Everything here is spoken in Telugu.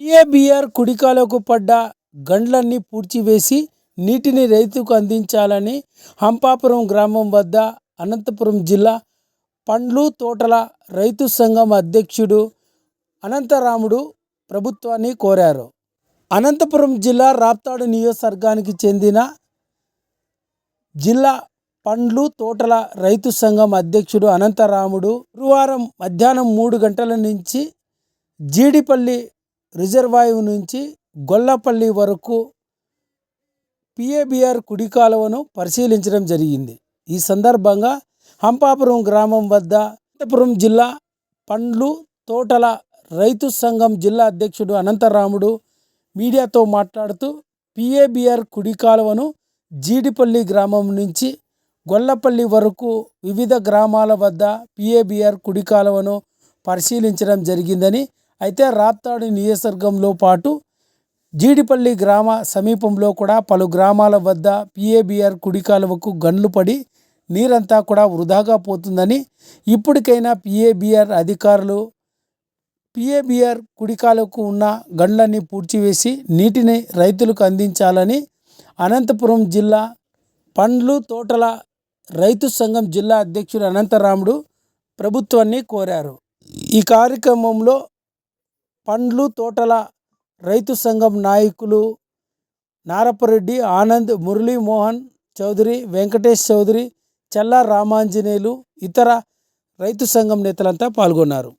పిఏబిఆర్ కుడికాలకు పడ్డ గండ్లన్నీ పూడ్చివేసి నీటిని రైతుకు అందించాలని హంపాపురం గ్రామం వద్ద అనంతపురం జిల్లా పండ్లు తోటల రైతు సంఘం అధ్యక్షుడు అనంతరాముడు ప్రభుత్వాన్ని కోరారు. అనంతపురం జిల్లా రాప్తాడు నియోజకవర్గానికి చెందిన జిల్లా పండ్లు తోటల రైతు సంఘం అధ్యక్షుడు అనంతరాముడు గురువారం మధ్యాహ్నం మూడు గంటల నుంచి జీడిపల్లి రిజర్వాయర్ నుంచి గొల్లపల్లి వరకు పిఏబిఆర్ కుడి కాలువను పరిశీలించడం జరిగింది. ఈ సందర్భంగా హంపాపురం గ్రామం వద్ద అనంతపురం జిల్లా పండ్లు తోటల రైతు సంఘం జిల్లా అధ్యక్షుడు అనంతరాముడు మీడియాతో మాట్లాడుతూ పిఏబిఆర్ కుడి కాలువను జీడిపల్లి గ్రామం నుంచి గొల్లపల్లి వరకు వివిధ గ్రామాల వద్ద పిఏబిఆర్ కుడి కాలువను పరిశీలించడం జరిగిందని అయితే రాప్తాడు నియోజకవర్గంలో పాటు జీడిపల్లి గ్రామ సమీపంలో కూడా పలు గ్రామాల వద్ద పిఏబిఆర్ కుడికాలువకు గన్లు పడి నీరంతా కూడా వృధాగా పోతుందని ఇప్పటికైనా పిఏబిఆర్ అధికారులు పిఏబిఆర్ కుడికాలకు ఉన్న గండ్లన్నీ పూడ్చివేసి నీటిని రైతులకు అందించాలని అనంతపురం జిల్లా పండ్లు తోటల రైతు సంఘం జిల్లా అధ్యక్షుడు అనంతరాముడు ప్రభుత్వాన్ని కోరారు. ఈ కార్యక్రమంలో పండ్లు తోటల రైతు సంఘం నాయకులు నారపరెడ్డి ఆనంద్ మురళీమోహన్ చౌదరి వెంకటేష్ చౌదరి చల్లా రామాంజనేయులు ఇతర రైతు సంఘం నేతలంతా పాల్గొన్నారు.